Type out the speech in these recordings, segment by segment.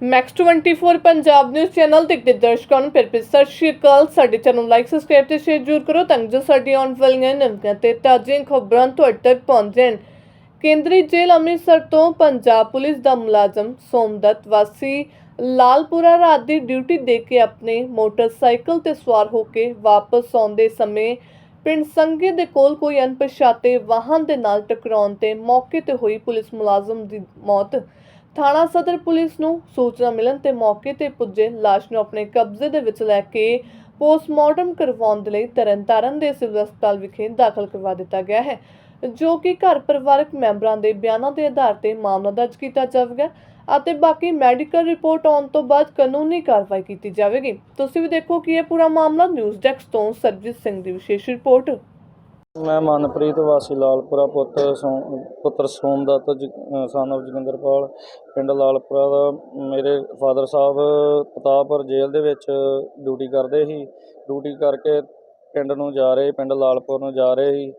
Max 24 Punjab news channel ਦੇਖਦੇ ਦਰਸ਼ਕਾਂ ਨੂੰ ਫਿਰ ਫਿਰ ਸਤਿ ਸ਼੍ਰੀ ਅਕਾਲ। ਸਾਡੇ ਚੈਨਲ ਲਾਈਕ ਸਬਸਕ੍ਰਾਈਬ ਤੇ ਸ਼ੇਅਰ ਜ਼ਰੂਰ ਕਰੋ ਤਾਂ ਜੋ ਸਾਡੀ ਆਉਣ ਵਾਲੀਆਂ ਨਵੀਆਂ ਤੇ ਤਾਜ਼ੀਆਂ ਖਬਰਾਂ ਤੁਹਾਡੇ ਤੱਕ ਪਹੁੰਚ ਕੇਂਦਰੀ ਜੇਲ੍ਹ ਅੰਮ੍ਰਿਤਸਰ ਤੋਂ ਪੰਜਾਬ ਪੁਲਿਸ ਦਾ ਮੁਲਾਜ਼ਮ ਸੋਮਦੱਤ ਵਾਸੀ ਲਾਲਪੁਰਾ ਰਾਤ ਦੀ ਡਿਊਟੀ ਦੇ ਕੇ ਆਪਣੇ ਮੋਟਰਸਾਈਕਲ ਤੇ ਸਵਾਰ ਹੋ ਕੇ ਵਾਪਸ ਆਉਂਦੇ ਸਮੇਂ ਪਿੰਡ ਸੰਗੇ ਦੇ ਕੋਲ ਕੋਈ ਅਣਪਛਾਤੇ ਵਾਹਨ ਦੇ ਨਾਲ ਟਕਰਾਉਣ ਤੇ ਮੌਕੇ ਤੇ ਹੋਈ ਪੁਲਿਸ ਮੁਲਾਜ਼ਮ ਦੀ ਮੌਤ। ਥਾਣਾ ਸਦਰ ਪੁਲਿਸ ਨੂੰ ਸੂਚਨਾ ਮਿਲਣ ਤੇ ਮੌਕੇ ਤੇ ਪੁੱਜੇ ਲਾਸ਼ ਨੂੰ ਆਪਣੇ ਕਬਜ਼ੇ ਦੇ ਵਿੱਚ ਲੈ ਕੇ ਪੋਸਟਮਾਰਟਮ ਕਰਵਾਉਣ ਦੇ ਲਈ ਤਰਨਤਾਰਨ ਦੇ ਸਿਵਲ ਹਸਪਤਾਲ ਵਿਖੇ ਦਾਖਲ ਕਰਵਾ ਦਿੱਤਾ ਗਿਆ ਹੈ, ਜੋ ਕਿ ਘਰ ਪਰਿਵਾਰਕ ਮੈਂਬਰਾਂ ਦੇ ਬਿਆਨਾਂ ਦੇ ਆਧਾਰ ਤੇ ਮਾਮਲਾ ਦਰਜ ਕੀਤਾ ਜਾਵੇਗਾ ਅਤੇ ਬਾਕੀ ਮੈਡੀਕਲ ਰਿਪੋਰਟ ਆਉਣ ਤੋਂ ਬਾਅਦ ਕਾਨੂੰਨੀ ਕਾਰਵਾਈ ਕੀਤੀ ਜਾਵੇਗੀ। ਤੁਸੀਂ ਵੀ ਦੇਖੋ ਕਿ ਇਹ ਪੂਰਾ ਮਾਮਲਾ ਨਿਊਜ਼ ਡੈਸਕ ਤੋਂ ਸਰਜੀਤ ਸਿੰਘ ਦੀ ਵਿਸ਼ੇਸ਼ ਰਿਪੋਰਟ। ਮੈਂ ਮਨਪ੍ਰੀਤ ਵਾਸੀ ਲਾਲਪੁਰਾ ਪੁੱਤਰ ਸੋਮ ਪੁੱਤਰ ਸੋਮਦੱਤ ਸਨ of ਜੋਗਿੰਦਰਪਾਲ, ਪਿੰਡ ਲਾਲਪੁਰਾ ਦਾ। ਮੇਰੇ ਫਾਦਰ ਸਾਹਿਬ ਪਤਾਪੁਰ ਜੇਲ੍ਹ ਦੇ ਵਿੱਚ ਡਿਊਟੀ ਕਰਦੇ ਸੀ। ਡਿਊਟੀ ਕਰਕੇ ਪਿੰਡ ਨੂੰ ਜਾ ਰਹੇ, ਪਿੰਡ ਲਾਲਪੁਰ ਨੂੰ ਜਾ ਰਹੇ ਸੀ।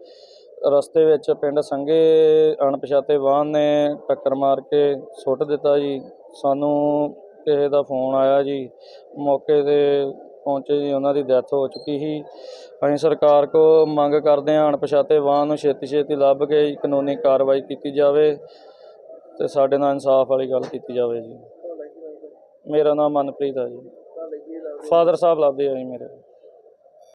ਰਸਤੇ ਵਿੱਚ ਪਿੰਡ ਸੰਘੇ ਅਣਪਛਾਤੇ ਵਾਹਨ ਨੇ ਟੱਕਰ ਮਾਰ ਕੇ ਸੁੱਟ ਦਿੱਤਾ ਜੀ। ਸਾਨੂੰ ਕਿਸੇ ਦਾ ਫੋਨ ਆਇਆ ਜੀ। ਮੌਕੇ ਤੇ ਪਹੁੰਚੇ ਜੀ, ਉਹਨਾਂ ਦੀ ਡੈਥ ਹੋ ਚੁੱਕੀ ਸੀ। ਅਸੀਂ ਸਰਕਾਰ ਕੋ ਮੰਗ ਕਰਦੇ ਹਾਂ, ਅਣਪਛਾਤੇ ਵਾਹਨ ਨੂੰ ਛੇਤੀ ਛੇਤੀ ਲੱਭ ਕੇ ਕਾਨੂੰਨੀ ਕਾਰਵਾਈ ਕੀਤੀ ਜਾਵੇ ਤੇ ਸਾਡੇ ਨਾਲ ਇਨਸਾਫ ਵਾਲੀ ਗੱਲ ਕੀਤੀ ਜਾਵੇ ਜੀ। ਮੇਰਾ ਨਾਮ ਮਨਪ੍ਰੀਤ ਹੈ ਜੀ। ਫਾਦਰ ਸਾਹਿਬ ਲੱਭਦੇ ਆ ਜੀ ਮੇਰੇ।